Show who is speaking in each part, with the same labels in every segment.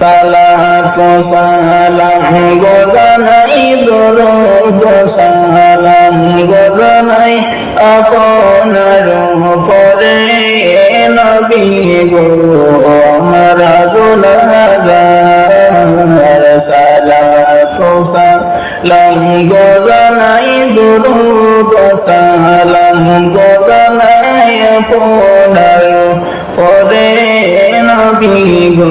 Speaker 1: সালাত সালাম গোজানাই দরুদ সালাম গোজানাই আপনার পরে নবী গো, আমার গুনাহগার সালাত সালাম গোজানাই দরুদ সালাম গোজানাই আপনার পরে নবী গো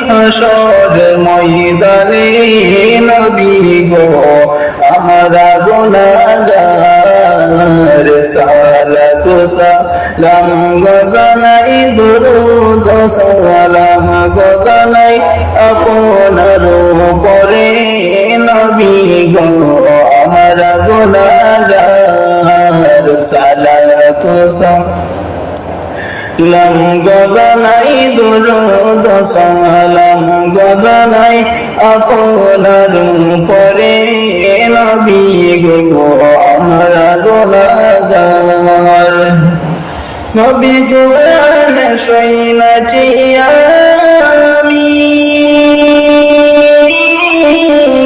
Speaker 1: হাসর ময়দানে নবী গো, আমরা গুনাহগার সালাতু সালাম গজানাই দুরুদ সালাম গজানাই আপনার উপরে নবী গো, আমরা গুনাহগার সালাতু সালাম গজানাই দুরুদ, সালাম গজানাই আপনার উপরে। নবী গো, আমরা গুনাহগার নবী জোয়ান সৈনাছি আমি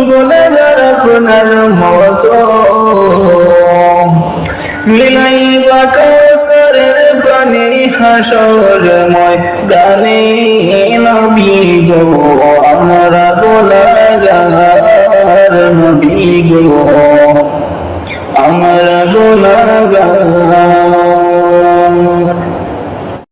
Speaker 1: গুনাহগার আপনার মতো। মিলাই পানি হাসর গানে নবী গো আমরা গোলাগার নবী গো আমরা গোলাগার